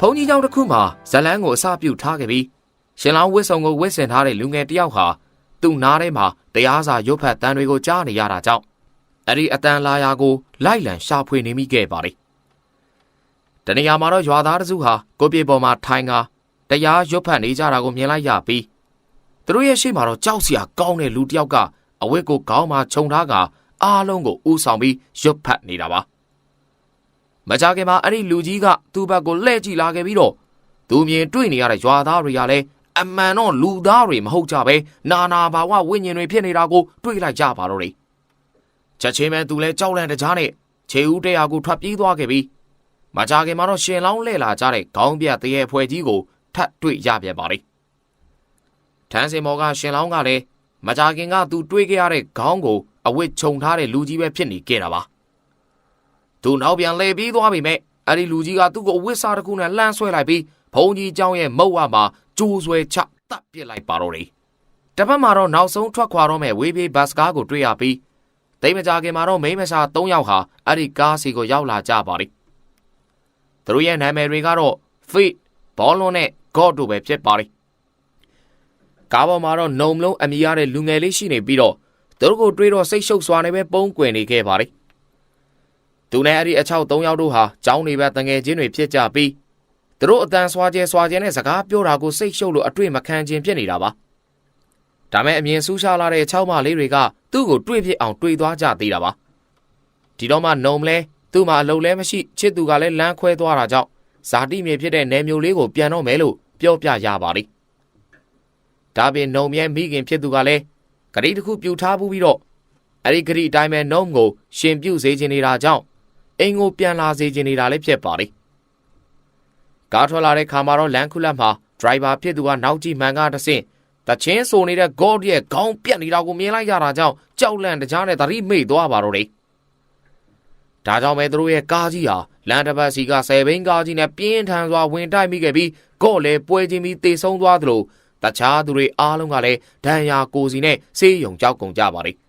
ဘုံကြီးကျောင်းတစ်ခုမှာဇလန်းကိုအစပြုထားခဲ့ပြီးရှင်လောင်းဝစ်ဆောင်ကိုဝစ်ဆင်ထားတဲ့လူငယ်တစ်ယောက်ဟာသူ့နားထဲမှာတရားစာရွတ်ဖတ်တန်တွေကိုကြားနေရတာကြောင့်အဲ့ဒီအတန်လာယာကိုလိုက်လံရှာဖွေနေမိခဲ့ပါလေတနေရာမှာတော့ရွာသားတစုဟာကိုပြေပေါ်မှာထိုင်ကာတရားရွတ်ဖတ်နေကြတာကိုမြင်လိုက်ရပြီးသူတို့ရဲ့ရှေ့မှာတော့ကြောက်စရာကောင်းတဲ့လူတစ်ယောက်ကအဝတ်ကိုခေါင်းမှာခြုံထားကအားလုံးကိုဥဆောင်ပြီးရွတ်ဖတ်နေတာပါ မကြခင်မှာအဲ့ဒီလူကြီးကသူ့ဘက်ကိုလှည့်ကြည့်လာခဲ့ပြီးတော့သူမြင်တွေ့နေရတဲ့ရွာသားတွေကလည်းအမှန်တော့လူသားတွေမဟုတ်ကြပဲနာနာဘာဝဝိညာဉ်တွေဖြစ်နေတာကိုတွေ့လိုက်ကြပါတော့တယ်ချက်ချင်းပဲသူလဲကြောက်လန့်တကြားနဲ့ခြေဦးတရားကိုထွက်ပြေးသွားခဲ့ပြီးမကြခင်မှာတော့ရှင်လောင်းလှည့်လာကြတဲ့ခေါင်းပြတ်တရေဖွဲကြီးကိုထပ်တွေ့ရပြန်ပါလေထန်းစင်မော်ကရှင်လောင်းကလည်းမကြခင်ကသူတွေ့ခဲ့ရတဲ့ခေါင်းကိုအဝတ်ခြုံထားတဲ့လူကြီးပဲဖြစ်နေခဲ့တာပါ သူနောက်ပြန်လှည့်ပြီးသွားပြီမဲ့အဲ့ဒီလူကြီးကသူ့ကိုအဝတ်စားတစ်ခုနဲ့လှမ်းဆွဲလိုက်ပြီးဘုံကြီးเจ้าရဲ့မုတ်ဝမှာကျိုးဆွဲချတတ်ပစ်လိုက်ပါတော့တယ်တပတ်မှာတော့နောက်ဆုံးထွက်ခွာတော့မဲ့ဝေးပြေးဘတ်စကားကိုတွေ့ရပြီးတိတ်မကြခင်မှာတော့မိန်းမရှာ၃ယောက်ဟာအဲ့ဒီကားစီကိုရောက်လာကြပါလိသူတို့ရဲ့နာမည်တွေကတော့ Fit ဘောလုံးနဲ့ God တို့ပဲဖြစ်ပါလိကားပေါ်မှာတော့နှုံမလုံးအမိရတဲ့လူငယ်လေးရှိနေပြီးတော့သူတို့ကိုတွေးတော့စိတ်ရှုပ်စွာနဲ့ပဲပုံကွယ်နေခဲ့ပါလိ သူနဲ့အဲ့ဒီအချောက်၃ယောက်တို့ဟာចောင်းနေပဲတငယ်ချင်းတွေဖြစ်ကြပြီးသူတို့အတန်ဆွာကျဲဆွာကျဲနဲ့စကားပြောတာကိုစိတ်ရှုပ်လို့အတွေ့မခံခြင်းဖြစ်နေတာပါဒါမဲ့အမြင်ဆူးရှားလာတဲ့6မလေးတွေကသူ့ကိုတွေးဖြစ်အောင်တွေးသွားကြသေးတာပါဒီတော့မှနှုံမလဲသူ့မှာအလုံးလဲမရှိချစ်သူကလည်းလမ်းခွဲသွားတာကြောင့်ဇာတိမြေဖြစ်တဲ့နယ်မျိုးလေးကိုပြန်တော့မယ်လို့ပြောပြရပါလိမ့်ဒါပြင်နှုံမြဲမိခင်ဖြစ်သူကလည်းဂရီတစ်ခုပြူထားပြီးတော့အဲ့ဒီဂရီအတိုင်းပဲနှုံကိုရှင်ပြုတ်စေခြင်းနေတာကြောင့် အိမ်ကိုပြန်လာစေခြင်းနေတာလည်းဖြစ်ပါလိမ့်ကားထွက်လာတဲ့ခါမှာတော့လန်ခုလက်မှာဒရိုင်ဘာဖြစ်သူကနောက်ကြည့်မှန်ကတဆင့်တချင်းဆိုနေတဲ့ဂေါ့ရဲ့ခေါင်းပြက်နေတာကိုမြင်လိုက်ရတာကြောင့်ကြောက်လန့်တကြားနဲ့သတိမေ့သွားပါတော့တယ်။ဒါကြောင့်ပဲသူတို့ရဲ့ကားကြီးဟာလန်တပတ်စီကဆယ်ဘိန်းကားကြီးနဲ့ပြင်းထန်စွာဝင်တိုက်မိခဲ့ပြီးဂေါ့လည်းပွဲချင်းပြီးတေဆုံးသွားသလိုတခြားသူတွေအားလုံးကလည်းဒဏ်ရာကိုစီနဲ့ဆေးရုံကြောက်ကုန်ကြပါလိမ့်။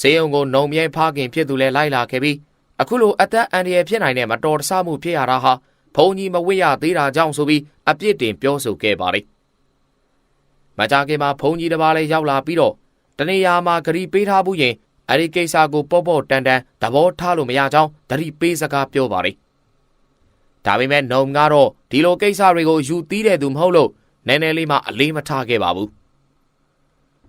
ဆေးရုံကိုနှုံမြဲဖခင်ဖြစ်သူလည်းလိုက်လာခဲ့ပြီးအခုလိုအသက်အန္တရာယ်ဖြစ်နိုင်တဲ့မတော်တဆမှုဖြစ်ရတာဟာဘုံကြီးမဝိရသေးတာကြောင့်ဆိုပြီးအပြစ်တင်ပြောဆိုခဲ့ပါလိမ့်မကြခင်မှာဘုံကြီးတစ်ပါးလည်းရောက်လာပြီးတော့တနေရာမှာဂရီပေးထားဘူးရင်အဲ့ဒီကိစ္စကိုပေါ့ပေါ့တန်တန်သဘောထားလို့မရကြောင်းတတိပေးစကားပြောပါလိမ့်ဒါပေမဲ့နှုံကတော့ဒီလိုကိစ္စတွေကိုယူသီးတဲ့သူမဟုတ်လို့နည်းနည်းလေးမှအလေးမထားခဲ့ပါဘူး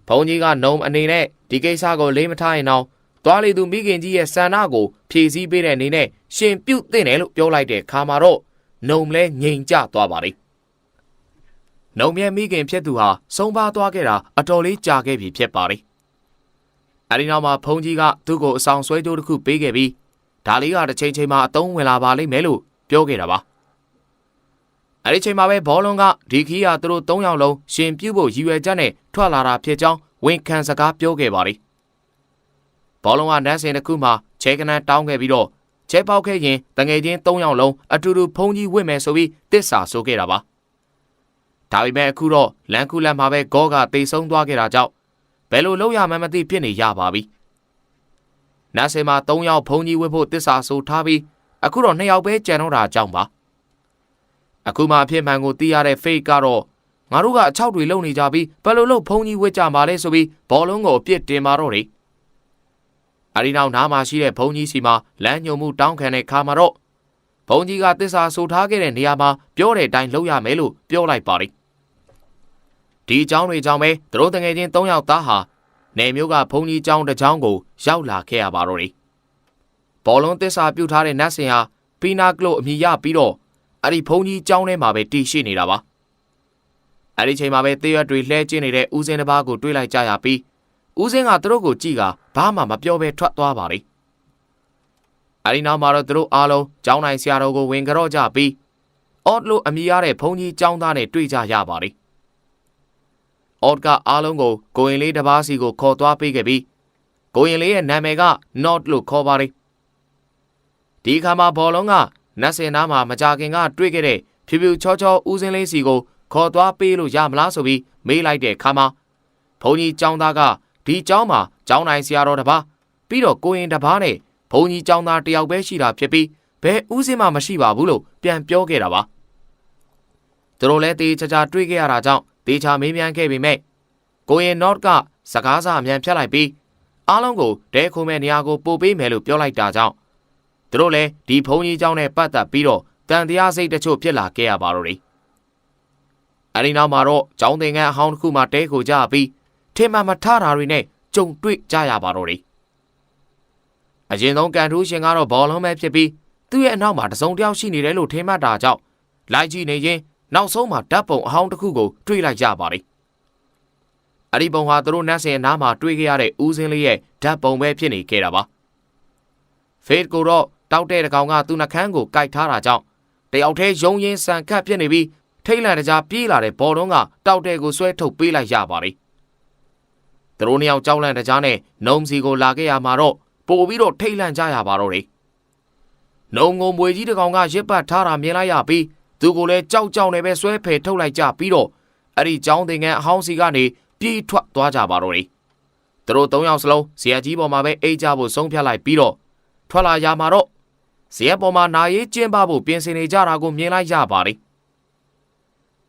ဘုံကြီးကနှုံအနေနဲ့ ဒီကိစ္စကိုလေးမထားရင်တော့သွားလေသူမိခင်ကြီးရဲ့ဆန္ဒကိုဖြည့်ဆည်းပေးတဲ့အနေနဲ့ရှင်ပြုတ်တင်တယ်လို့ပြောလိုက်တဲ့ခါမှာတော့နှုံလဲငြိမ်ကျသွားပါလိမ့်။နှုံမြဲမိခင်ဖြစ်သူဟာဆုံးပါသွားခဲ့တာအတော်လေးကြာခဲ့ပြီဖြစ်ပါလိမ့်။အဲဒီနောက်မှာဖုန်ကြီးကသူ့ကိုအဆောင်ဆွဲကြိုးတစ်ခုပေးခဲ့ပြီးဒါလေးကတစ်ချိန်ချိန်မှာအသုံးဝင်လာပါလိမ့်မယ်လို့ပြောခဲ့တာပါ။အဲဒီချိန်မှာပဲဘောလုံးကဒီခီးကသူတို့၃ယောက်လုံးရှင်ပြုတ်ဖို့ရည်ရွယ်ချက်နဲ့ထွက်လာတာဖြစ်ကြောင်း ဝန်ခံစကားပြောခဲ့ပါလိမ့်။ဘောလုံးကနန်းစင်တစ်ခုမှာချဲကနန်းတောင်းခဲ့ပြီးတော့ချဲပေါက်ခဲ့ရင်တငယ်ချင်း၃ယောက်လုံးအတူတူဖုံးကြီးဝင့်မယ်ဆိုပြီးတစ္ဆာဆိုခဲ့တာပါဒါပေမဲ့အခုတော့လန်ကူလန်မှာပဲဂေါကတိတ်ဆုံးသွားခဲ့တာကြောင့်ဘယ်လိုလုပ်ရမှန်းမသိဖြစ်နေရပါပြီနတ်စင်မှာ၃ယောက်ဖုံးကြီးဝင့်ဖို့တစ္ဆာဆိုထားပြီးအခုတော့၂ယောက်ပဲကြံတော့တာကြောင့်ပါအခုမှအဖြစ်မှန်ကိုသိရတဲ့ဖေးကတော့ ငါတို့ကအချောက်တွေလုံနေကြပြီးဘယ်လိုလုပ်ဖုံးကြီးဝင့်ကြမှာလဲဆိုပြီးဘောလုံးကိုအပြစ်တင်มาတော့တယ်အရီနောက်နားမှာရှိတဲ့ဘုံကြီးစီမှာလမ်းညုံမှုတောင်းခံတဲ့ခါမှာတော့ဘုံကြီးကတစ္ဆာဆိုထားခဲ့တဲ့နေရာမှာပြောတဲ့အတိုင်းလုပ်ရမယ်လို့ပြောလိုက်ပါတယ်ဒီအကြောင်းတွေကြောင့်ပဲသူတို့တငယ်ချင်း၃ယောက်သားဟာနေမျိုးကဘုံကြီးကျောင်းတစ်ကျောင်းကိုရောက်လာခဲ့ရပါတော့တယ်ဘောလုံးတစ္ဆာပြုတ်ထားတဲ့နတ်စင်ဟာပီနာကလိုအမည်ရပြီးတော့အဲ့ဒီဘုံကြီးကျောင်းထဲမှာပဲတည်ရှိနေတာပါ အဲ့ဒီချိန်မှာပဲတေးရွက်တွေလှဲကျင်းနေတဲ့ဦးစင်းတစ်ပါးကိုတွေးလိုက်ကြရပြီးဦးစင်းကသူတို့ကိုကြည့်ကဘာမှမပြောဘဲထွက်သွားပါလေအဲဒီနောက်မှာတော့သူတို့အားလုံးကျောင်းနိုင်ဆရာတော်ကိုဝင်ကြော့ကြပြီးအော့လို့အမိရတဲ့ဘုန်းကြီးကျောင်းသားနဲ့တွေ့ကြရပါလေအော့ကအားလုံးကိုကိုရင်လေးတစ်ပါးစီကိုခေါ်သွားပေးခဲ့ပြီးကိုရင်လေးရဲ့နာမည်က not လို့ခေါ်ပါလေဒီခါမှာဘောလုံးကနတ်စင်နားမှာမကြခင်ကတွေ့ခဲ့တဲ့ဖြူဖြူချောချောဦးစင်းလေးစီကို ခေါ်သွားပေးလို့ရမလားဆိုပြီးမေးလိုက်တဲ့ခါမှာဘုန်းကြီးကျောင်းသားကဒီကျောင်းမှာကျောင်းနိုင်ဆရာတော်တစ်ပါးပြီးတော့ကိုရင်တစ်ပါးနဲ့ဘုံကြီးကျောင်းသားတယောက်ပဲရှိတာဖြစ်ပြီး ဘယ်ဥစဉ်မှမရှိပါဘူးလို့ပြန်ပြောခဲ့တာပါသူတို့လည်းတေးချာချာတွေးခဲ့ရတာကြောင့်တေးချာမေးမြန်းခဲ့ပေမဲ့ကိုရင် not ကစကားစာအမြန်ဖြတ်လိုက်ပြီးအားလုံးကိုတဲခုံမဲ့နေရာကိုပို့ပေးမယ်လို့ပြောလိုက်တာကြောင့်သူတို့လည်းဒီဘုံကြီးเจ้าနဲ့ပတ်သက်ပြီးတော့တန်တရားစိတ်တချို့ဖြစ်လာခဲ့ရပါတော့တယ် အဲဒီနောက်မှာတော့ကျောင်းသင်ခန်းအဟောင်းတစ်ခုမှတဲခိုကြပြီးထင်မှန်မထတာတွေနဲ့ကြုံတွေ့ကြရပါတော့တယ်အရင်ဆုံးကန်ထူးရှင်ကတော့ဘောလုံးပဲဖြစ်ပြီးသူ့ရဲ့အနောက်မှာတစုံတစ်ယောက်ရှိနေတယ်လို့ထင်မှတ်တာကြောင့်လိုက်ကြည့်နေရင်နောက်ဆုံးမှာဓာတ်ပုံအဟောင်းတစ်ခုကိုတွေ့လိုက်ကြပါတယ်။အဒီပုံဟာသူတို့နတ်ဆင်နားမှာတွေ့ခဲ့ရတဲ့ဦးစင်းလေးရဲ့ဓာတ်ပုံပဲဖြစ်နေခဲ့တာပါ။ဖေ့ကိုတော့တောက်တဲ့တကောင်ကသူ့နှကန်းကိုကိုက်ထားတာကြောင့်တယောက်တည်းယုံရင်ဆန်ခတ်ဖြစ်နေပြီး ထိတ်လန့်တကြားပြေးလာတဲ့ဘော်လုံးကတောက်တဲ့ကိုဆွဲထုတ်ပေးလိုက်ရပါတယ်။သူတို့နှစ်ယောက်ကြောက်လန့်တကြားနဲ့နှုံစီကိုလာခဲ့ရမှာတော့ပို့ပြီးတော့ထိတ်လန့်ကြရပါတော့တယ်။နှုံငုံမွေကြီးတကောင်ကရစ်ပတ်ထားတာမြင်လိုက်ရပြီးသူကိုလည်းကြောက်ကြောက်နေပဲဆွဲဖယ်ထုတ်လိုက်ကြပြီးတော့အဲ့ဒီចောင်းသင်ငန်းအဟောင်းစီကနေပြေးထွက်သွားကြပါတော့တယ်။သူတို့၃ယောက်စလုံးဇေယျကြီးပေါ်မှာပဲအိတ်ကြဖို့ဆုံးဖြတ်လိုက်ပြီးတော့ထွက်လာရမှာတော့ဇေယျပေါ်မှာနာရေးကျင်းပဖို့ပြင်ဆင်နေကြတာကိုမြင်လိုက်ရပါတယ်။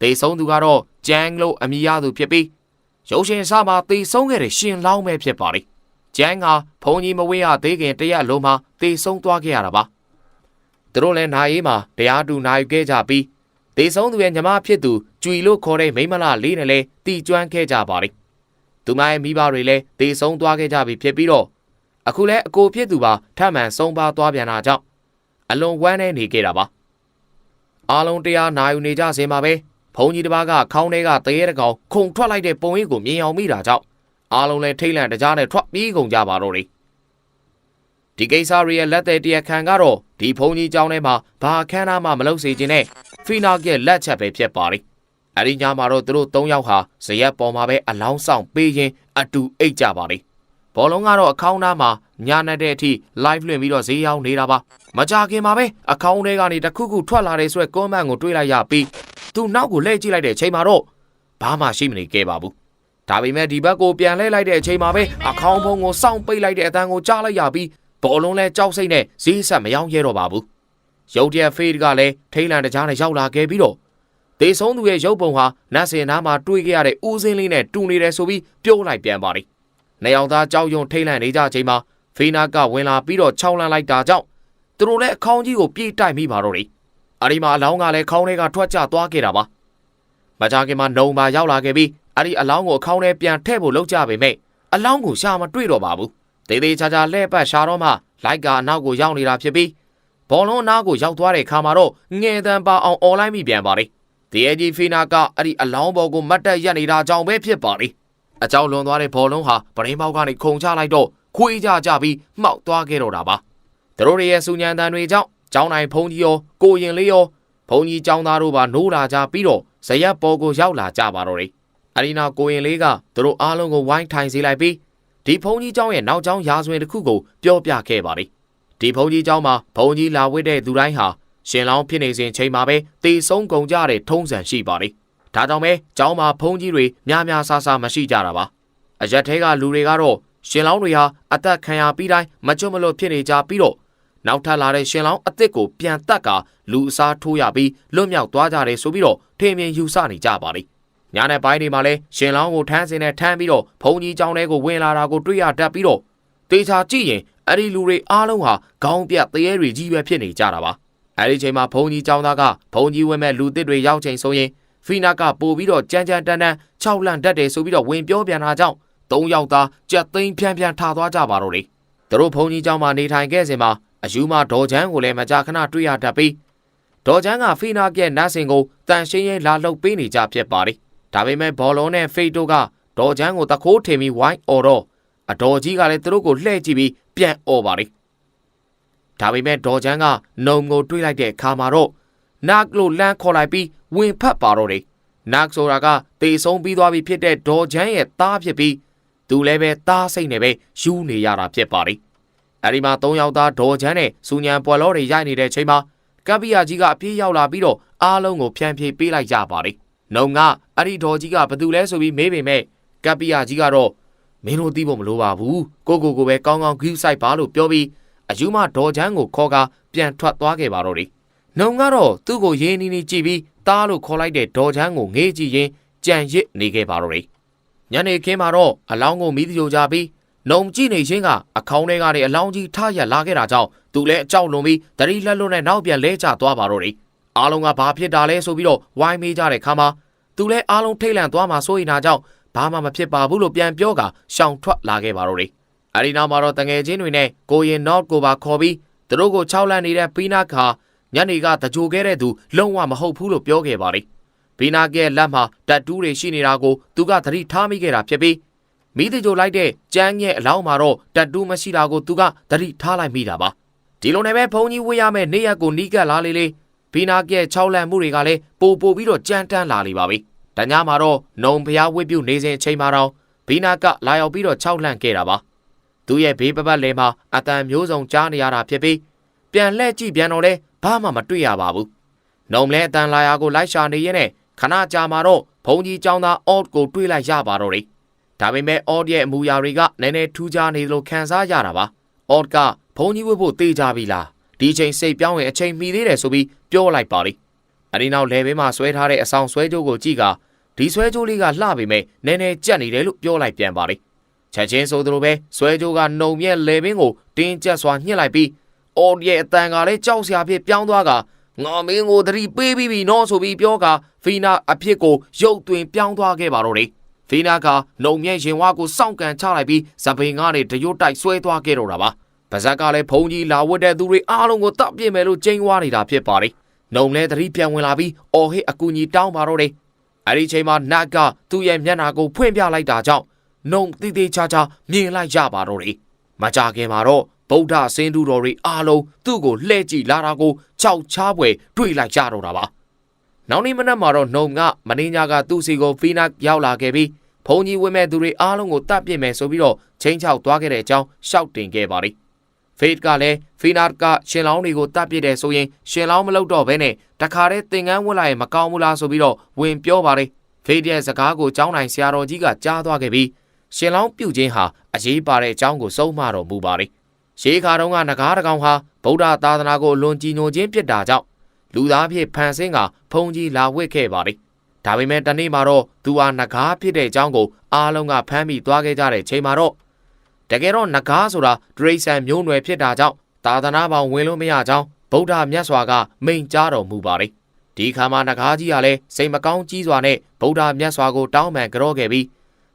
တေဆုံးသူကတော့ကျန်းလို့အမည်ရသူဖြစ်ပြီးရုပ်ရှင်စမှာတေဆုံးခဲ့တဲ့ရှင်လောင်းပဲဖြစ်ပါတယ်။ကျန်းကဘုံကြီးမဝေးရသေးခင်တရက်လုံးမှာတေဆုံးသွားခဲ့ရတာပါ။သူတို့လည်းနာရေးမှာတရားတူနာယူခဲ့ကြပြီးတေဆုံးသူရဲ့ညီမဖြစ်သူကြွီလို့ခေါ်တဲ့မိန်းမလားလေးနဲ့လည်းတီကျွမ်းခဲ့ကြပါတယ်။သူမရဲ့မိဘတွေလည်းတေဆုံးသွားခဲ့ကြပြီဖြစ်ပြီးတော့အခုလဲအကိုဖြစ်သူပါထပ်မံဆုံးပါသွားပြန်တာကြောင့်အလွန်ဝမ်းနည်းနေခဲ့တာပါ။အားလုံးတရားနာယူနေကြစဉ်မှာပဲ ဘုံကြီးတစ်ပါးကခေါင်းထဲကတရေတကောင်ခုန်ထွက်လိုက်တဲ့ပုံရိပ်ကိုမြင်အောင်မိတာကြောင့်အားလုံးလည်းထိတ်လန့်တကြားနဲ့ထွက်ပြေးကုန်ကြပါတော့တယ်။ဒီကိစ္စရရဲ့လက်သည်တရခန်ကတော့ဒီဘုံကြီးကျောင်းထဲမှာဘာအခမ်းအနားမှမလုပ်စေချင်တဲ့ဖီနာရဲ့လက်ချက်ပဲဖြစ်ပါလိမ့်။အဲဒီညမှာတော့သူတို့၃ယောက်ဟာဇရက်ပေါ်မှာပဲအလောင်းဆောင်ပေးရင်းအတူအိတ်ကြပါလိမ့်။ဘောလုံးကတော့အကောင်းသားမှာညနေတဲ့အထိ live လွှင့်ပြီးတော့ဈေးရောက်နေတာပါ။မကြခင်မှာပဲအကောင်းထဲကနေတခုခုထွက်လာတဲ့ဆိုရက် comment ကိုတွေးလိုက်ရပြီး သူနောက်ကိုလှည့်ကြည့်လိုက်တဲ့အချိန်မှာတော့ဘာမှရှိမနေခဲ့ပါဘူး။ဒါပေမဲ့ဒီဘက်ကိုပြန်လှည့်လိုက်တဲ့အချိန်မှာပဲအခေါင်းဖုံးကိုစောင့်ပိတ်လိုက်တဲ့အတန်းကိုကြားလိုက်ရပြီးဘောလုံးလဲကြောက်စိတ်နဲ့ဈေးဆက်မရောက်ရဲတော့ပါဘူး။ရုတ်တရက်ဖေးကလည်းထိတ်လန့်တကြားနဲ့ရောက်လာခဲ့ပြီးတော့ဒေဆုံးသူရဲ့ရုပ်ပုံဟာနတ်စင်နားမှာတွေ့ခဲ့ရတဲ့ဦးစင်းလေးနဲ့တူနေတယ်ဆိုပြီးပြောလိုက်ပြန်ပါလိမ့်။နေအောင်သားကြောက်ရွံ့ထိတ်လန့်နေကြချိန်မှာဖေးနာကဝင်လာပြီးတော့ခြောက်လန့်လိုက်တာကြောင့်သူတို့လည်းအခေါင်းကြီးကိုပြေးတိုက်မိပါတော့တယ်။ အဒီမှာအလောင်းကလည်းခေါင်းထဲကထွက်ကျသွားခဲ့တာပါ။မကြခင်မှာနှုံပါရောက်လာခဲ့ပြီးအဲ့ဒီအလောင်းကိုအခေါင်းထဲပြန်ထည့်ဖို့လုပ်ကြပေမဲ့အလောင်းကိုရှာမတွေ့တော့ပါဘူး။သေးသေးချာချာလှဲ့ပတ်ရှာတော့မှလိုက်ကအနောက်ကိုရောက်နေတာဖြစ်ပြီးဘောလုံးအနားကိုရောက်သွားတဲ့ခါမှာတော့ငယ်တန်းပါအောင်អော်လိုင်းမိပြန်ပါလေ။ဒီအဂျီဖီနာကအဲ့ဒီအလောင်းပေါ်ကိုမတ်တက်ရက်နေတာကြောင့်ပဲဖြစ်ပါလေ။အကြောင်းလွန်သွားတဲ့ဘောလုံးဟာပရင်းပေါက်ကနေခုန်ချလိုက်တော့ခွေးကြကြပြီးမှောက်သွားခဲ့တော့တာပါ။သူတို့ရဲ့စူညံတန်တွေကြောင့် ကျောင်းတိုင်းဖုန်ကြီးရောကိုရင်လေးရောဖုန်ကြီးကျောင်းသားတို့ပါနိုးလာကြပြီးတော့ဇရက်ပေါ်ကိုရောက်လာကြပါတော့တယ်။အဒီနာကိုရင်လေးကသူတို့အားလုံးကိုဝိုင်းထိုင်စေလိုက်ပြီးဒီဖုန်ကြီးကျောင်းရဲ့နောက်ကျောင်းရာဇဝင်တစ်ခုကိုပြောပြခဲ့ပါလိမ့်ဒီဖုန်ကြီးကျောင်းမှာဖုန်ကြီးလာဝစ်တဲ့သူတိုင်းဟာရှင်လောင်းဖြစ်နေစဉ်ချိန်မှာပဲတေဆုံးကုန်ကြတဲ့ထုံးစံရှိပါလိမ့်ဒါကြောင့်ပဲကျောင်းမှာဖုန်ကြီးတွေများများဆဆမရှိကြတာပါအရက်ထဲကလူတွေကတော့ရှင်လောင်းတွေဟာအသက်ခံရပြီးတိုင်းမကျွတ်မလို့ဖြစ်နေကြပြီးတော့ နောက်ထပ်လာတဲ့ရှင်လောင်းအစ်စ်ကိုပြန်တက်ကလူအစားထိုးရပြီးလွတ်မြောက်သွားကြတယ်ဆိုပြီးတော့ထင်မြင်ယူဆနေကြပါလိမ့်ညနေပိုင်းတွေမှာလဲရှင်လောင်းကိုထမ်းစင်နဲ့ထမ်းပြီးတော့ဘုံကြီးကျောင်းထဲကိုဝင်လာတာကိုတွေ့ရတတ်ပြီးတော့တေချာကြည့်ရင်အဲ့ဒီလူတွေအားလုံးဟာခေါင်းပြတ်တရေတွေကြီးပဲဖြစ်နေကြတာပါအဲ့ဒီချိန်မှာဘုံကြီးကျောင်းသားကဘုံကြီးဝဲမဲ့လူတစ်တွေရောက်ချိန်ဆိုရင်ဖီနာကပို့ပြီးတော့ကြမ်းကြမ်းတန်းတန်း၆လန့်တတ်တယ်ဆိုပြီးတော့ဝင်ပြောပြန်တာကြောင့်သုံးယောက်သားကြက်သိန်းဖြန်းဖြန်းထားသွားကြပါတော့တယ်သူတို့ဘုံကြီးကျောင်းမှာနေထိုင်ခဲ့စဉ်မှာ အယူမဒေါ်ချန်းကိုလည်းမကြာခဏတွေ့ရတတ်ပြီးဒေါ်ချန်းကဖီနာရဲ့နတ်စင်ကိုတန်ရှင်းရဲလာလှုပ်ပေးနေကြဖြစ်ပါတယ်ဒါပေမဲ့ဘောလုံးနဲ့ဖိတ်တို့ကဒေါ်ချန်းကိုတခိုးထင်ပြီးဝိုင်းအော်တော့အတော်ကြီးကလည်းသူတို့ကိုလှည့်ကြည့်ပြီးပြန်អော်ပါလေဒါပေမဲ့ဒေါ်ချန်းကနှုံကိုတွေးလိုက်တဲ့အခါမှာတော့နတ်လို့လမ်းခေါ်လိုက်ပြီးဝင်ဖက်ပါတော့တယ်နတ်ဆိုတာကတေဆုံးပြီးသွားပြီဖြစ်တဲ့ဒေါ်ချန်းရဲ့သားဖြစ်ပြီးသူလည်းပဲသားစိတ်နဲ့ပဲယူနေရတာဖြစ်ပါလေ အဲဒီမှာ၃ယောက်သားဒေါ်ချန်းနဲ့စူညံပွက်လောတွေရိုက်နေတဲ့ချိန်မှာကပ္ပိယာကြီးကအပြေးရောက်လာပြီးတော့အားလုံးကိုဖြန့်ဖြေပေးလိုက်ကြပါလေနှုံကအဲ့ဒီဒေါ်ကြီးကဘသူလဲဆိုပြီးမေးပေမဲ့ကပ္ပိယာကြီးကတော့မင်းတို့သိဖို့မလိုပါဘူးကိုကိုကိုပဲကောင်းကောင်းဂိူးဆိုင်ပါလို့ပြောပြီးအယူမဒေါ်ချမ်းကိုခေါ်ကာပြန်ထွက်သွားခဲ့ပါတော့တယ်။နှုံကတော့သူ့ကိုရင်းနီးနီးကြည့်ပြီးတားလို့ခေါ်လိုက်တဲ့ဒေါ်ချမ်းကိုငေးကြည့်ရင်းကြံရစ်နေခဲ့ပါတော့တယ်။ညနေခင်းမှာတော့အလောင်းကိုမိသကြိုကြပြီး နှုံကြည့်နေချင်းကအခေါင်းထဲကနေအလောင်းကြီးထရလာခဲ့တာကြောင့်သူလည်းအကြောက်လွန်ပြီးတတိလက်လွတ်နဲ့နောက်ပြန်လဲကျသွားပါတော့တယ်။အားလုံးကဘာဖြစ်တာလဲဆိုပြီးတော့ဝိုင်းမေးကြတဲ့ခါမှာသူလည်းအားလုံးထိတ်လန့်သွားမှစိုးရိမ်တာကြောင့်ဘာမှမဖြစ်ပါဘူးလို့ပြန်ပြောကာရှောင်ထွက်လာခဲ့ပါတော့တယ်။အဲဒီနောက်မှာတော့တငယ်ချင်းတွေနဲ့ကိုရင်နော့ကိုပါခေါ်ပြီးသူတို့ကိုခြောက်လန့်နေတဲ့ပီနာခါညနေကတကြိုခဲ့တဲ့သူလုံးဝမဟုတ်ဘူးလို့ပြောခဲ့ပါတယ်။ပီနာကရဲ့လက်မှာတက်တူးတွေရှိနေတာကိုသူကသတိထားမိခဲ့တာဖြစ်ပြီး မိတကြိုလိုက်တဲ့ကျန်းရဲ့အလောင်းမှာတော့တက်တူးမရှိတာကိုသူကသတိထားလိုက်မိတာပါ။ဒီလိုနဲ့ပဲဘုံကြီးဝေးရမယ့်နေ့ရက်ကိုနီးကပ်လာလေလေပီနာကရဲ့ခြောက်လန့်မှုတွေကလည်းပိုပိုပြီးတော့ကြမ်းတမ်းလာလေပါပြီ။တညမှာတော့နုံဖျားဝစ်ပြုတ်နေစဉ်အချိန်မှာတော့ဘီနာကလာရောက်ပြီးတော့ခြောက်လန့်ခဲ့တာပါ။သူရဲ့ဘေးပပတ်လဲမှာအတန်မျိုးစုံကြားနေရတာဖြစ်ပြီးပြန်လှည့်ကြည့်ပြန်တော့လဲဘာမှမတွေ့ရပါဘူး။နှုံလဲအတန်လာယာကိုလိုက်ရှာနေရင်နဲ့ခဏကြာမှာတော့ဘုံကြီးចောင်းသားအော့ကိုတွေ့လိုက်ရပါတော့တယ်။ ဒါပေမဲ့အော့ရဲ့အမူအရာတွေကနည်းနည်းထူးခြားနေလို့ခံစားရတာပါ။အော့ကဘုံကြီးဝတ်ဖို့တေးကြပြီလား။ဒီချိန်စိတ်ပြောင်းရင်အချိန်မီသေးတယ်ဆိုပြီးပြောလိုက်ပါလိမ့်။အဲဒီနောက်လဲဘေးမှာဆွဲထားတဲ့အဆောင်ဆွဲကြိုးကိုကြည့်ကဒီဆွဲကြိုးလေးကလှပေမဲ့နည်းနည်းကြက်နေတယ်လို့ပြောလိုက်ပြန်ပါလိမ့်။ချက်ချင်းဆိုသလိုပဲဆွဲကြိုးကနှုံမြက်လဲဘင်းကိုတင်းကျပ်စွာညှစ်လိုက်ပြီးအော်ရဲ့အတန်ကလည်းကြောက်စရာဖြစ်ပြောင်းသွားကငါမင်းကိုသတိပေးပြီးပြီနော်ဆိုပြီးပြောကဖီနာအဖြစ်ကိုရုပ်သွင်းပြောင်းသွားခဲ့ပါတော့တယ် ဖီနာကနှုံမြဲရင်ဝါကိုစောင့်ကန်ချလိုက်ပြီးဇပိန်ကနေတရွတ်တိုက်ဆွဲသွားခဲ့တော့တာပါပါဇက်ကလည်းဖုန်ကြီးလာဝတ်တဲ့သူတွေအားလုံးကိုတပ်ပြစ်မယ်လို့ကြိမ်းဝါနေတာဖြစ်ပါတယ်နှုံလဲသတိပြန်ဝင်လာပြီးအော်ဟစ်အကူကြီးတောင်းပါတော့တယ်အဲ့ဒီချိန်မှာနတ်ကသူ့ရဲ့မျက်နှာကိုဖွင့်ပြလိုက်တာကြောင့်နှုံတိတိချာချာမြင်လိုက်ရပါတော့တယ်မကြခင်မှာတော့ဗုဒ္ဓဆင်းသူတော်တွေအားလုံးသူ့ကိုလှည့်ကြည့်လာတာကိုခြောက်ချားပွဲတွေ့လိုက်ကြတော့တာပါ။ နောက်နေ့မနက်မှာတော့နှုံကမင်းညာကသူ့စီကိုဖီနက်ရောက်လာခဲ့ပြီးဘုံကြီးဝင်းမဲ့သူတွေအားလုံးကိုတတ်ပြစ်မယ်ဆိုပြီးတော့ချင်းချောက်သွားခဲ့တဲ့အကြောင်းရှောက်တင်ခဲ့ပါလိမ့်။ဖေ့ကလည်းဖီနတ်ကရှင်လောင်းတွေကိုတတ်ပြစ်တယ်ဆိုရင်ရှင်လောင်းမလုပ်တော့ဘဲနဲ့တခါတည်းသင်္ကန်းဝတ်လိုက်ရင်မကောင်းဘူးလားဆိုပြီးတော့ဝင်ပြောပါလိမ့်။ဖေ့ရဲ့စကားကိုကျောင်းနိုင်ဆရာတော်ကြီးကကြားသွားခဲ့ပြီးရှင်လောင်းပြုတ်ခြင်းဟာအရေးပါတဲ့အကြောင်းကိုစုံမတော်မူပါလိမ့်။ရှေးခါတုန်းကနဂါးတကောင်ဟာဗုဒ္ဓသာသနာကိုလွန်ကြည်ညိုခြင်းဖြစ်တာကြောင့် လူသားဖြစ်ဖန်ဆင်းကဖုန်ကြီးလာဝစ်ခဲ့ပါလေဒါပေမဲ့တနေ့မှာတော့သူဟာနဂါးဖြစ်တဲ့အကြောင်းကိုအားလုံးကဖမ်းမိသွားခဲ့ကြတဲ့ချိန်မှာတော့တကယ်တော့နဂါးဆိုတာဒရိဆန်မျိုးနွယ်ဖြစ်တာကြောင့်သာသနာပေါင်းဝင်လို့မရကြောင်းဗုဒ္ဓမြတ်စွာကမိန့်ကြားတော်မူပါလေဒီခါမှာနဂါးကြီးကလည်းစိတ်မကောင်းကြီးစွာနဲ့ဗုဒ္ဓမြတ်စွာကိုတောင်းပန်ကြောခဲ့ပြီး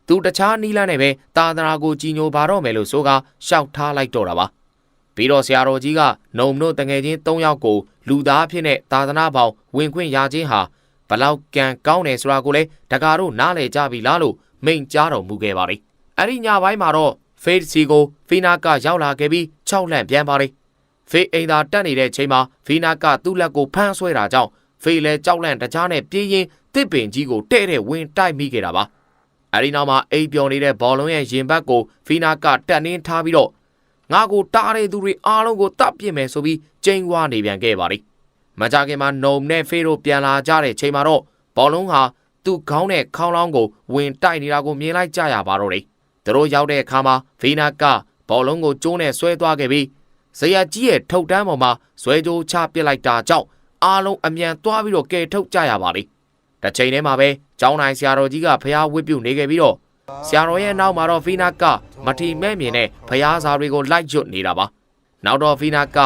သူတခြားနီးလန်းနဲ့ပဲသာသနာကိုကြီးညိုပါတော့မယ်လို့ဆိုကာရှောက်ထားလိုက်တော့တာပါ ပြီးတော့ဆရာတော်ကြီးကနှုံတို့တငယ်ချင်း၃ယောက်ကိုလူသားဖြစ်တဲ့သာသနာပေါင်းဝင်ခွင့်ရခြင်းဟာဘလောက်ကံကောင်းတယ်ဆိုတာကိုလည်းတကားတို့နားလည်ကြပြီလားလို့မိန့်ကြားတော်မူခဲ့ပါလိမ့်အဲ့ဒီညပိုင်းမှာတော့ဖေးစီကိုဖီနာကရောက်လာခဲ့ပြီး၆လန့်ပြန်ပါလိမ့်ဖေးအိမ်သာတက်နေတဲ့ချိန်မှာဖီနာကသူ့လက်ကိုဖမ်းဆွဲတာကြောင့်ဖေးလည်းကြောက်လန့်တကြားနဲ့ပြေးရင်တစ်ပင်ကြီးကိုတဲ့တဲ့ဝင်တိုက်မိခဲ့တာပါအဲဒီနောက်မှာအိပ်ပျော်နေတဲ့ဘောလုံးရဲ့ရင်ဘတ်ကိုဖီနာကတက်နှင်းထားပြီးတော့ ငါကိုတားတဲ့သူတွေအားလုံးကိုတပ်ပစ်မယ်ဆိုပြီးကျင်းဝါနေပြန်ခဲ့ပါလိမ့်မကြခင်မှာနှုံနဲ့ဖေးတို့ပြန်လာကြတဲ့ချိန်မှာတော့ဘောလုံးဟာသူ့ခေါင်းနဲ့ခေါင်းလောင်းကိုဝင်တိုက်နေတာကိုမြင်လိုက်ကြရပါတော့တယ်သူတို့ရောက်တဲ့အခါမှာဗီနာကဘောလုံးကိုကျိုးနဲ့ဆွဲသွားခဲ့ပြီးဇယကြီးရဲ့ထုတ်တန်းပေါ်မှာဆွဲကြိုးချပစ်လိုက်တာကြောင့်အားလုံးအမြန်သွားပြီးတော့ကယ်ထုတ်ကြရပါလိမ့်တစ်ချိန်တည်းမှာပဲကျောင်းနိုင်ဆရာတော်ကြီးကဖျားဝစ်ပြုတ်နေခဲ့ပြီးတော့ ဆရာတော်ရဲ့နောက်မှာတော့ဖီနာကမထီမဲ့မြင်တဲ့ဖျားစာတွေကိုလိုက်ကျွတ်နေတာပါနောက်တော့ဖီနာက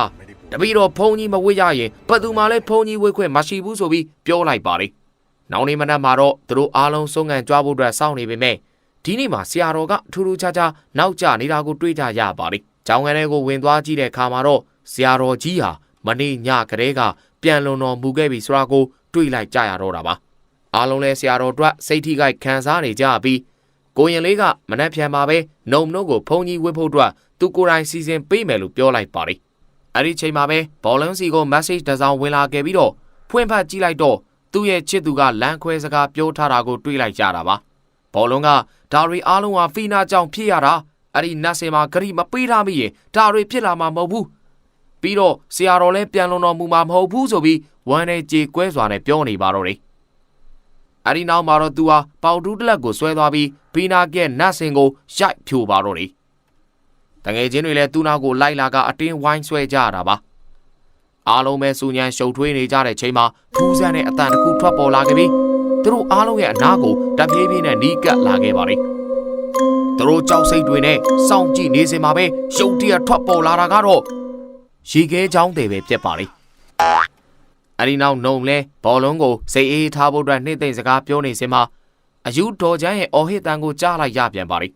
တပီတော့ဖုံကြီးမဝစ်ရရင်ဘသူမှလည်းဖုံကြီးဝစ်ခွင့်မရှိဘူးဆိုပြီးပြောလိုက်ပါလေနောက်နေ့မနက်မှာတော့သူတို့အားလုံးစုံငံကြွားဖို့အတွက်စောင့်နေပေမဲ့ဒီနေ့မှာဆရာတော်ကထူးထူးခြားခြားနောက်ကျနေတာကိုတွေ့ကြရပါလေကျောင်းကနေကိုဝင်သွားကြည့်တဲ့အခါမှာတော့ဆရာတော်ကြီးဟာမနေ့ညကလေးကပြန်လွန်တော်မူခဲ့ပြီဆိုတာကိုတွေ့လိုက်ကြရတော့တာပါအားလုံးလဲဆရာတော်တို့စိတ်ထိခိုက်ခံစားနေကြပြီး ကိုရင်လေးကမနှက်ဖြန်ပါပဲနှုံနှုတ်ကိုဖုန်ကြီးဝစ်ဖို့အတွက်သူကိုယ်တိုင်စီစဉ်ပေးမယ်လို့ပြောလိုက်ပါလိအဲ့ဒီချိန်မှာပဲဘောလုံးစီကို message တစ်စောင်ဝင်လာခဲ့ပြီးတော့ဖွင့်ဖတ်ကြည့်လိုက်တော့သူ့ရဲ့ချစ်သူကလမ်းခွဲစကားပြောထားတာကိုတွေးလိုက်ကြတာပါဘောလုံးကဒါရီအားလုံးဟာဖီနာကြောင့်ဖြစ်ရတာအဲ့ဒီနတ်စင်မှာဂရိမပေးထားမိရင်ဒါရီဖြစ်လာမှာမဟုတ်ဘူးပြီးတော့ဆရာတော်လည်းပြန်လုံတော်မူမှာမဟုတ်ဘူးဆိုပြီးဝမ်းနဲ့ကြေကွဲစွာနဲ့ပြောနေပါတော့တယ် အဲ့ဒီနောက်မှာတော့သူဟာပေါတူးတလက်ကိုဆွဲသွားပြီးဘီနာကရဲ့နတ်စင်ကိုရိုက်ဖြိုပါတော့တယ်တငယ်ချင်းတွေလည်းသူ့နောက်ကိုလိုက်လာကအတင်းဝိုင်းဆွဲကြရတာပါအားလုံးပဲစူညံရှုပ်ထွေးနေကြတဲ့ချိန်မှာထူးဆန်းတဲ့အတန်တစ်ခုထွက်ပေါ်လာခဲ့ပြီးသူတို့အားလုံးရဲ့အနားကိုတပြေးပြေးနဲ့နီးကပ်လာခဲ့ပါလေသူတို့ကြောက်စိတ်တွေနဲ့စောင့်ကြည့်နေစင်မှာပဲရုတ်တရက်ထွက်ပေါ်လာတာကတော့ရေခဲချောင်းတွေပဲဖြစ်ပါလေ အဒီနောက်နှုံလဲဘောလုံးကိုစိတ်အေးထားဖို့အတွက်နှိမ့်သိမ့်စကားပြောနေစင်မှာအယူဒေါ်ချမ်းရဲ့အော်ဟစ်တန်ကိုကြားလိုက်ရပြန်ပါလေ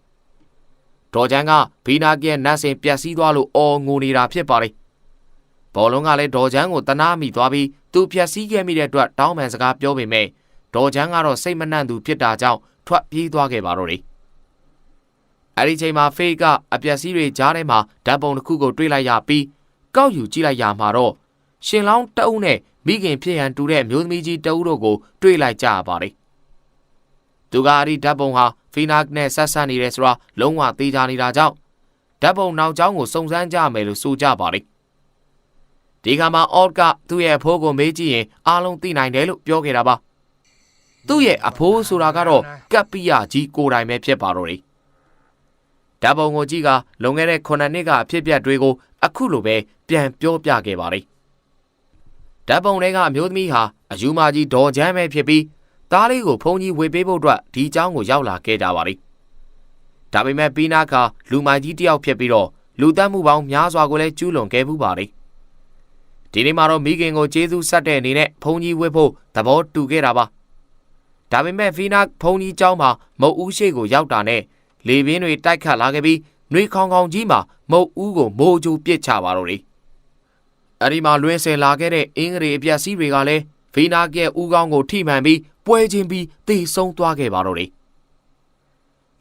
ဒေါ်ချမ်းကဘီနာကရဲ့နတ်စင်ပြက်စီးသွားလို့အော်ငိုနေတာဖြစ်ပါလေဘောလုံးကလည်းဒေါ်ချမ်းကိုတနာမိသွားပြီးသူပြက်စီးခဲ့မိတဲ့အတွက်တောင်းပန်စကားပြောပေမဲ့ဒေါ်ချမ်းကတော့စိတ်မနှံ့သူဖြစ်တာကြောင့်ထွက်ပြေးသွားခဲ့ပါတော့တယ်အဲ့ဒီချိန်မှာဖေးကအပြက်စီးတွေကြားထဲမှာဓာတ်ပုံတစ်ခုကိုတွေ့လိုက်ရပြီးကောက်ယူကြည့်လိုက်ရမှာတော့ ရှင်လောင်းတအုပ်နဲ့မိခင်ဖြစ်ရန်တူတဲ့မျိုးသမီးကြီးတအုပ်တို့ကိုတွေ့လိုက်ကြရပါတယ်သူကအဲ့ဒီဓာတ်ပုံဟာဖီနာနဲ့ဆက်ဆက်နေတယ်ဆိုတာလုံးဝသိကြနေတာကြောင့်ဓာတ်ပုံနောက်ကျောင်းကိုစုံစမ်းကြမယ်လို့ဆိုကြပါတယ်ဒီကမှာအော့ကသူ့ရဲ့အဖိုးကိုမေးကြည့်ရင်အားလုံးသိနိုင်တယ်လို့ပြောခဲ့တာပါသူ့ရဲ့အဖိုးဆိုတာကတော့ကပ်ပိယကြီးကိုယ်တိုင်ပဲဖြစ်ပါတော့တယ်ဓာတ်ပုံကိုကြည့်ကလွန်ခဲ့တဲ့9နှစ်ကအဖြစ်အပျက်တွေကိုအခုလိုပဲပြန်ပြောပြခဲ့ပါတယ် ဓာတ်ပုံတွေကအမျိုးသမီးဟာအယူမကြီးဒေါ်ချမ်းပဲဖြစ်ပြီးသားလေးကိုဖုန်ကြီးဝေပေးဖို့အတွက်ဒီเจ้าကိုရောက်လာခဲ့ကြပါလိမ့်ဒါပေမဲ့ပီနာကလူမိုင်ကြီးတယောက်ဖြစ်ပြီးတော့လူတက်မှုပေါင်းများစွာကိုလည်းကျူးလွန်ခဲ့မှုပါလိမ့်ဒီနေ့မှာတော့မိခင်ကိုကျေးဇူးဆက်တဲ့အနေနဲ့ဖုန်ကြီးဝေဖို့သဘောတူခဲ့တာပါဒါပေမဲ့ဖီနာဖုန်ကြီးเจ้าမှာမုတ်ဦးရှိကိုရောက်တာနဲ့လေပြင်းတွေတိုက်ခတ်လာခဲ့ပြီးနှွေခေါင်ခေါင်ကြီးမှာမုတ်ဦးကိုမိုးကြိုးပစ်ချပါတော့တယ် အဲ့ဒီမှာလွင်စင်လာခဲ့တဲ့အင်္ဂရီအပြက်စီးတွေကလည်းဖီနာကရဲ့ဦးခေါင်းကိုထိမှန်ပြီးပွဲချင်းပြီးတေဆုံးသွားခဲ့ပါတော့တယ်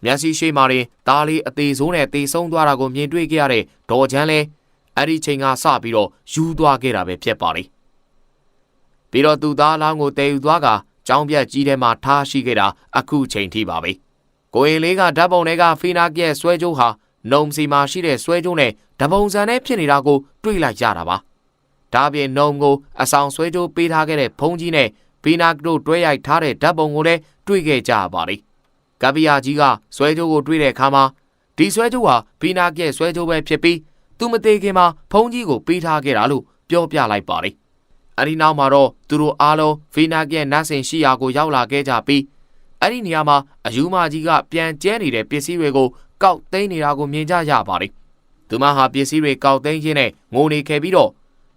မျက်စိရှိမှရင်သားလေးအသေးဆုံးနဲ့တေဆုံးသွားတာကိုမြင်တွေ့ခဲ့ရတဲ့ဒေါ်ချမ်းလဲအဲ့ဒီချိန်ကစပြီးတော့ယူသွားခဲ့တာပဲဖြစ်ပါလေပြီးတော့သူသားလောင်းကိုတည်ယူသွားကကြောင်းပြက်ကြီးထဲမှာထားရှိခဲ့တာအခုချိန်ထိပါပဲကိုရင်လေးကဓာတ်ပုံတွေကဖီနာကရဲ့ဆွဲကြိုးဟာနှုံစီမှာရှိတဲ့ဆွဲကြိုးနဲ့ဓပုံစံနဲ့ဖြစ်နေတာကို တွေ့လိုက်ကြတာပါ ဒါပြင်နှုံကိုအဆောင်ဆွဲကြိုးပေးထားခဲ့တဲ့ဘုံကြီးနဲ့ဘီနာကတို့တွဲရိုက်ထားတဲ့ဓာတ်ပုံကိုလည်းတွေ့ခဲ့ကြပါလိမ့်ကပ္ပိယကြီးကဆွဲကြိုးကိုတွေ့တဲ့အခါမှာဒီဆွဲကြိုးဟာဘီနာကရဲ့ဆွဲကြိုးပဲဖြစ်ပြီးသူမသေးခင်မှာဘုံကြီးကိုပေးထားခဲ့တာလို့ပြောပြလိုက်ပါလိမ့်အဲဒီနောက်မှာတော့သူတို့အားလုံးဘီနာကရဲ့နတ်ဆင်ရှိရာကိုရောက်လာခဲ့ကြပြီးအဲ့ဒီနေရာမှာအယူမကြီးကပြန်ကျဲနေတဲ့ပစ္စည်းတွေကိုကောက်သိမ်းနေတာကိုမြင်ကြရပါတယ်။သူမဟာပစ္စည်းတွေကောက်သိမ်းခြင်းနဲ့ငိုနေခဲ့ပြီးတော့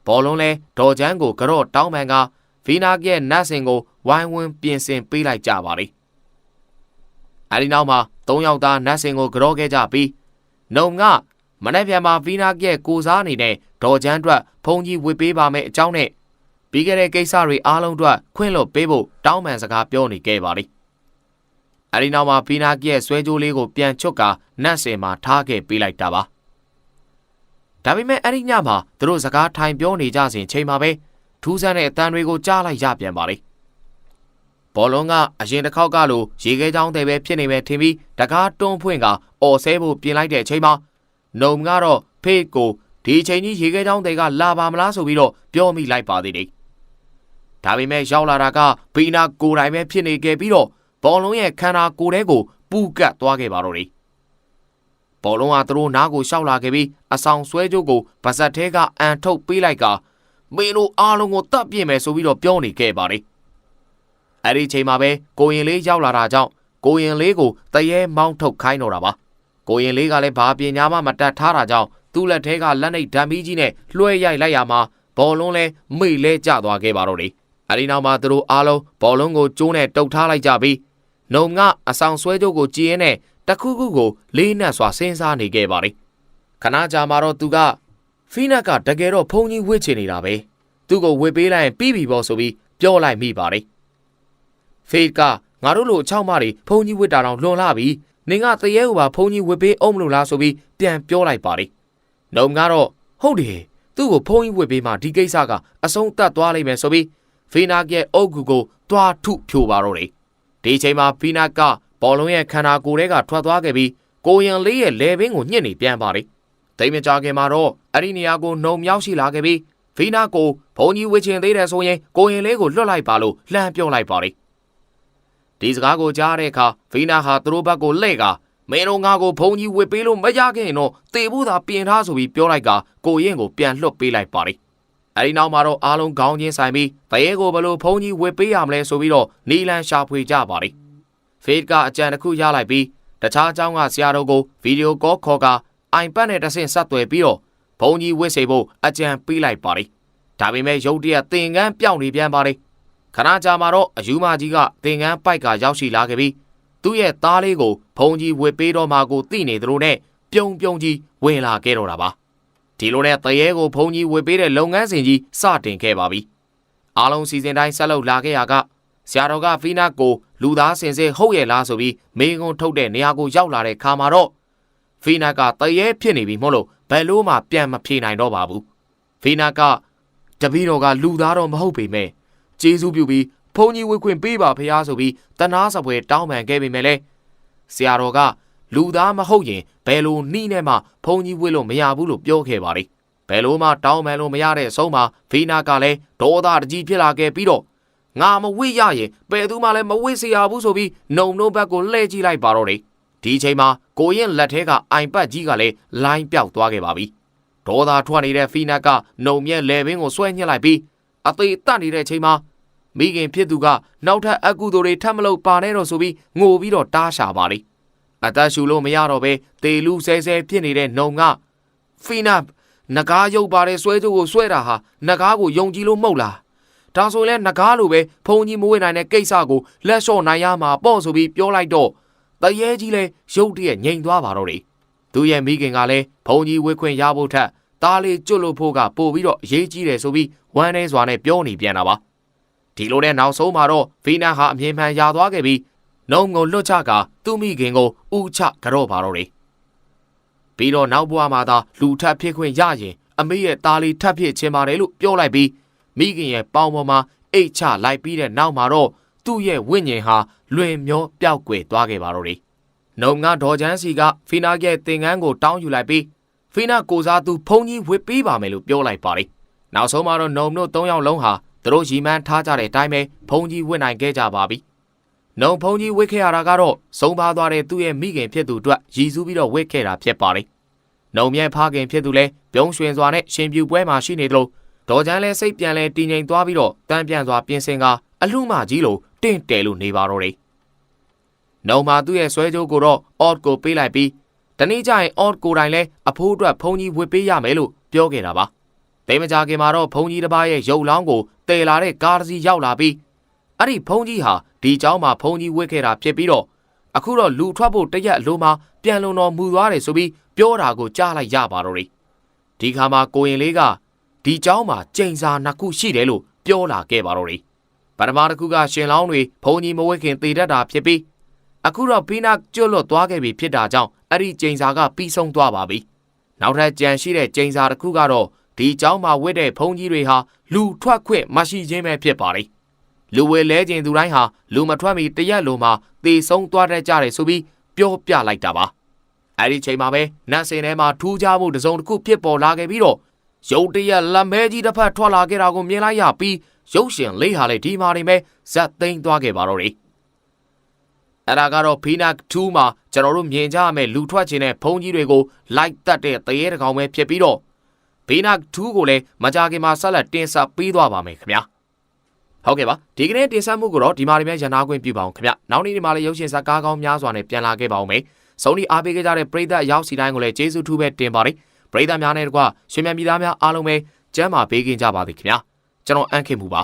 ဘောလုံးလဲဒေါ်ချမ်းကိုကြော့တောင်းပန်ကဗီနာကရဲ့နတ်စင်ကိုဝိုင်းဝန်းပြင်ဆင်ပေးလိုက်ကြပါတယ်။အဲဒီနောက်မှာ၃ယောက်သားနတ်စင်ကိုကြော့ခဲ့ကြပြီးနှုံကမနေ့ပြန်မှာဗီနာကရဲ့ကိုစားနေတဲ့ဒေါ်ချမ်းအတွက်ဖုန်ကြီးဝစ်ပေးပါမယ်အကြောင်းနဲ့ပြီးခဲ့တဲ့ကိစ္စတွေအားလုံးအတွက်ခွင့်လွှတ်ပေးဖို့တောင်းပန်စကားပြောနေခဲ့ပါလိမ့်။အဲဒီနောက်မှာပီနာကရဲ့ဆွဲကြိုးလေးကိုပြန်ချွတ်ကာနတ်စင်မှာထားခဲ့ပေးလိုက်တာပါ။ ဒါပေမဲ့အဲ့ဒီညမှာသူတို့စကားထိုင်ပြောနေကြစဉ်ချိန်မှာပဲထူးဆန်းတဲ့အတန်တွေကိုကြားလိုက်ရပြန်ပါလေ။ဘောလုံးကအရင်တစ်ခေါက်ကလိုရေခဲချောင်းတွေပဲဖြစ်နေပဲထင်ပြီးတကားတွန်းဖွင့်ကအော်ဆဲဖို့ပြင်လိုက်တဲ့အချိန်မှာနှုံကတော့ဖေးကိုဒီချိန်ကြီးရေခဲချောင်းတွေကလာပါမလားဆိုပြီးတော့ပြောမိလိုက်ပါသေးတယ်။ဒါပေမဲ့ရောက်လာတာကဘီနာကိုယ်တိုင်ပဲဖြစ်နေခဲ့ပြီးတော့ဘောလုံးရဲ့ခန္ဓာကိုယ်ထဲကိုပူကတ်သွားခဲ့ပါတော့တယ်။ ဘောလုံးကသူတို့နားကိုရှောက်လာခဲ့ပြီးအဆောင်ဆွဲကြိုးကိုပါဇက်ထဲကအန်ထုတ်ပေးလိုက်ကမင်းတို့အားလုံးကိုတတ်ပြစ်မယ်ဆိုပြီးတော့ပြောနေခဲ့ပါတယ်။အဲ့ဒီချိန်မှာပဲကိုရင်လေးရောက်လာတာကြောင့်ကိုရင်လေးကိုတရေမောင်းထုတ်ခိုင်းတော့တာပါ။ကိုရင်လေးကလည်းဘာပညာမှမတတ်ထားတာကြောင့်သူ့လက်ထဲကလက်နှိပ်ဓာမီကြီးနဲ့လွှဲရိုက်လိုက်ရမှာဘောလုံးလဲမိလဲကျသွားခဲ့ပါတော့တယ်။အဲဒီနောက်မှာသူတို့အားလုံးဘောလုံးကိုကျိုးနဲ့တုတ်ထားလိုက်ကြပြီးနှုံကအဆောင်ဆွဲကြိုးကိုကြည်ရင်နဲ့ တခုခုကိုလေးနက်စွာစဉ်းစားနေခဲ့ပါလေခဏကြာမှတော့သူကဖီနက်ကတကယ်တော့ဖုန်ကြီးဝစ်ချင်နေတာပဲသူ့ကိုဝစ်ပေးလိုက်ရင်ပြီးပြီပေါ့ဆိုပြီးပြောလိုက်မိပါလေဖေးကငါတို့လိုအချောက်မတွေဖုန်ကြီးဝစ်တာတော့လွန်လာပြီနင်ကတရေဟူပါဖုန်ကြီးဝစ်ပေးအောင်မလို့လားဆိုပြီးပြန်ပြောလိုက်ပါလေနှုံကတော့ဟုတ်တယ်သူ့ကိုဖုန်ကြီးဝစ်ပေးမှဒီကိစ္စကအဆုံးသတ်သွားလိမ့်မယ်ဆိုပြီးဖေးနာကရဲ့အုတ်ကူကိုတွားထုဖြိုပါတော့တယ်ဒီချိန်မှာဖီနာက ဘောလုံးရဲ့ခန္ဓာကိုယ်ထဲကထွက်သွားခဲ့ပြီးကိုရင်လေးရဲ့လေပင်ကိုညှစ်နေပြန်ပါလေတိတ်မကြခင်မှာတော့အဲ့ဒီနေရာကိုနှုံမြောက်ရှိလာခဲ့ပြီးဖီနာကိုဘုံကြီးဝစ်ချင်သေးတယ်ဆိုရင်ကိုရင်လေးကိုလွတ်လိုက်ပါလို့လှမ်းပြောလိုက်ပါလေဒီစကားကိုကြားတဲ့အခါဖီနာဟာသူတို့ဘက်ကိုလှည့်ကမင်းတို့ငါကိုဘုံကြီးဝစ်ပေးလို့မရခဲ့ရင်တော့တေဖို့သာပြင်ထားဆိုပြီးပြောလိုက်ကကိုရင်ကိုပြန်လွတ်ပေးလိုက်ပါတယ်အဲဒီနောက်မှာတော့အားလုံးခေါင်းချင်းဆိုင်ပြီးတရေကိုဘလို့ဘုံကြီးဝစ်ပေးရမလဲဆိုပြီးတော့နီလန်ရှာဖွေကြပါတ ယ်ဖေးကအကြံတစ်ခုရလိုက်ပြီးတခြားအကြောင်းကဆရာတော်ကိုဗီဒီယိုကောခေါ်ကအိုင်ပက်နဲ့တဆင့်ဆက်သွယ်ပြီးတော့ဘုံကြီးဝစ်စေဖို့အကြံပေးလိုက်ပါတယ်ဒါပေမဲ့ရုတ်တရက်သင်ကန်းပြောင်းနေပြန်ပါတယ်ခဏကြာမှာတော့အယူမကြီးကသင်ကန်းပိုက်ကရောက်ရှိလာခဲ့ပြီးသူ့ရဲ့သားလေးကိုဘုံကြီးဝစ်ပေးတော့မှကိုသိနေသလိုနဲ့ပြုံပြုံကြီးဝင်လာခဲ့တော့တာပါဒီလိုနဲ့တရေကိုဘုံကြီးဝစ်ပေးတဲ့လုပ်ငန်းစဉ်ကြီးစတင်ခဲ့ပါပြီအားလုံးစီစဉ်တိုင်းဆက်လုပ်လာခဲ့ရက ဆရာတော်ကဖီနာကိုလူသားစင်စစ်ဟုတ်ရဲ့လားဆိုပြီးမေကွန်းထုတ်တဲ့နေရာကိုရောက်လာတဲ့ခါမှာတော့ဖီနာကတရေဖြစ်နေပြီမို့လို့ဘယ်လို့မှပြန်မဖြေနိုင်တော့ပါဘူးဖီနာကတပီတော်ကလူသားတော့မဟုတ်ပေမဲ့ကျေးဇူးပြုပြီးဘုံကြီးဝစ်ခွင့်ပေးပါဖရားဆိုပြီးတနာစပွဲတောင်းပန်ခဲ့ပေမဲ့လေဆရာတော်ကလူသားမဟုတ်ရင်ဘယ်လိုနှီးနဲ့မှဘုံကြီးဝစ်လို့မရဘူးလို့ပြောခဲ့ပါလေဘယ်လိုမှတောင်းပန်လို့မရတဲ့အဆုံးမှာဖီနာကလည်းဒေါသတကြီးဖြစ်လာခဲ့ပြီးတော့ ငါမဝစ်ရရင်ဘယ်သူမှလည်းမဝစ်စေရဘူးဆိုပြီးနှုံနှုံဘက်ကိုလှည့်ကြည့်လိုက်ပါတော့တယ်ဒီအချိန်မှာကိုရင်လက်ထဲကအိုင်ပတ်ကြီးကလည်းလိုင်းပြောက်သွားခဲ့ပါပြီဒေါသထွက်နေတဲ့ဖီနာကနှုံမြက်လေပင်ကိုဆွဲညှစ်လိုက်ပြီးအသေးတတ်နေတဲ့အချိန်မှာမိခင်ဖြစ်သူကနောက်ထပ်အကူတို့တွေထပ်မလို့ပါနေတော့ဆိုပြီးငိုပြီးတော့တားရှာပါလေအသက်ရှူလို့မရတော့ပဲတေလူဆဲဆဲဖြစ်နေတဲ့နှုံကဖီနာနဂါးရုပ်ပါတဲ့ဆွဲကြိုးကိုဆွဲတာဟာနဂါးကိုယုံကြည်လို့မဟုတ်လား ဒါဆိုရင်လည်းနဂါးလိုပဲဖုန်ကြီးမဝေးနိုင်တဲ့ကိစ္စကိုလက်လျှော့နိုင်ရမှာပေါ့ဆိုပြီးပြောလိုက်တော့တရေကြီးလည်းရုတ်တရက်ငြိမ်သွားပါတော့တယ်သူရဲ့မိခင်ကလည်းဖုန်ကြီးဝေခွင့်ရဖို့ထက်သားလေးကျွတ်လို့ဖို့ကပို့ပြီးတော့အရေးကြီးတယ်ဆိုပြီးဝမ်းနေစွာနဲ့ပြောနေပြန်တာပါဒီလိုနဲ့နောက်ဆုံးမှာတော့ဖီနာဟာအမြင်မှန်ရသွားခဲ့ပြီးနှုံငုံလွတ်ချကသူ့မိခင်ကိုဥချကြော့ပါတော့တယ်ပြီးတော့နောက်ဘဝမှာသာလူထပ်ဖြစ်ခွင့်ရရင်အမေရဲ့သားလေးထပ်ဖြစ်ခြင်းပါတယ်လို့ပြောလိုက်ပြီး မိခင်ရဲ့ပေါင်ပေါ်မှာအိတ်ချလိုက်ပြီးတဲ့နောက်မှာတော့သူ့ရဲ့ဝိညာဉ်ဟာလွင်မျောပျောက်ကွယ်သွားခဲ့ပါတော့တယ်နှုံငါဒေါ်ချန်းစီကဖီနာရဲ့သင်ငန်းကိုတောင်းယူလိုက်ပြီးဖီနာကိုစားသူဖုန်ကြီးဝစ်ပေးပါမယ်လို့ပြောလိုက်ပါတယ်နောက်ဆုံးမှာတော့နှုံတို့၃ယောက်လုံးဟာသူတို့ရီမန်းထားကြတဲ့အတိုင်းပဲဖုန်ကြီးဝစ်နိုင်ခဲ့ကြပါပြီ။နှုံဖုန်ကြီးဝစ်ခဲ့ရတာကတော့ဆုံးပါသွားတဲ့သူ့ရဲ့မိခင်ဖြစ်သူအတွက်ရည်စူးပြီးတော့ဝစ်ခဲ့တာဖြစ်ပါတယ်။နှုံမြဲဖခင်ဖြစ်သူလည်းပြုံးရွှင်စွာနဲ့ရှင်ပြူပွဲမှာရှိနေတယ်လို့ ဒေါ်ချမ်းလည်းစိတ်ပြန်လဲတည်ငြိမ်သွားပြီးတော့တန်းပြန်စွာပြင်ဆင်ကအလှမကြီးလိုတင့်တယ်လို့နေပါတော့တယ်။နှုံမှာသူ့ရဲ့ဆွဲကြိုးကိုတော့ odd ကိုပေးလိုက်ပြီးတနေ့ကျရင် odd ကိုတိုင်လဲအဖိုးအတွက်ဖုန်ကြီးဝစ်ပေးရမယ်လို့ပြောခဲ့တာပါ။တိမ်မကြခင်မှာတော့ဖုန်ကြီးတစ်ပါးရဲ့ရုပ်လောင်းကိုတည်လာတဲ့ကားတစ်စီးရောက်လာပြီးအဲ့ဒီဖုန်ကြီးဟာဒီเจ้าမှာဖုန်ကြီးဝစ်ခဲ့တာဖြစ်ပြီးတော့အခုတော့လူထွက်ဖို့တရက်အလိုမှာပြန်လုံတော်မူသွားတယ်ဆိုပြီးပြောတာကိုကြားလိုက်ရပါတော့တယ်။ဒီခါမှာကိုရင်လေးက ဒီเจ้าမှာကျိန်စာနှစ်ခုရှိတယ်လို့ပြောလာခဲ့ပါတော့တယ်။ပထမတစ်ခုကရှင်လောင်းတွေဖုန်ကြီးမဝစ်ခင်တည်တတ်တာဖြစ်ပြီးအခုတော့ပီနာကျွတ်လွတ်သွားခဲ့ပြီဖြစ်တာကြောင့်အဲ့ဒီကျိန်စာကပြီးဆုံးသွားပါပြီ။နောက်ထပ်ကြံရှိတဲ့ကျိန်စာတစ်ခုကတော့ဒီเจ้าမှာဝစ်တဲ့ဖုန်ကြီးတွေဟာလူထွက်ခွင့်မရှိခြင်းပဲဖြစ်ပါလေလူဝဲလဲခြင်းသူတိုင်းဟာလူမထွက်မီတရက်လိုမှသေဆုံးသွားတတ်ကြတယ်ဆိုပြီးပြောပြလိုက်တာပါအဲ့ဒီချိန်မှာပဲနတ်စင်ထဲမှာထူးခြားမှုတစ်စုံတစ်ခုဖြစ်ပေါ်လာခဲ့ပြီးတော့ ရုတ်တရက်လက်မဲကြီးတစ်ဖက်ထွက်လာခဲ့တာကိုမြင်လိုက်ရပြီးရုပ်ရှင်လေးဟာလေဒီမာနေမဲ့ဇက်သိမ်းသွားခဲ့ပါတော့တယ်အဲ့ဒါကတော့ဖီနက်2မှာကျွန်တော်တို့မြင်ကြရမယ့်လူထွက်ခြင်းနဲ့ဖုန်ကြီးတွေကိုလိုက်တက်တဲ့တရေတကောင်ပဲဖြစ်ပြီးတော့ဘေးနာ2ကိုလည်းမကြခင်မှာဆက်လက်တင်ဆက်ပေးသွားပါမယ်ခင်ဗျာဟုတ်ကဲ့ပါဒီကနေ့တင်ဆက်မှုကိုတော့ဒီမှာလည်းရန်နာခွင့်ပြုပါအောင်ခင်ဗျနောက်နေ့ဒီမှာလည်းရုပ်ရှင်ဇာတ်ကားကောင်းများစွာနဲ့ပြန်လာခဲ့ပါအောင်မယ်ဆုံးဒီအားပေးခဲ့ကြတဲ့ပရိသတ်ရောက်စီတိုင်းကိုလည်းကျေးဇူးထူးပဲတင်ပါတယ် ပရိသတ်များနဲ့တကွရှင်မြန်ပြည်သားများအားလုံးပဲကျမ်းမာပေးခင်ကြပါသည်ခင်ဗျာကျွန်တော်အန့်ခင်မူပါ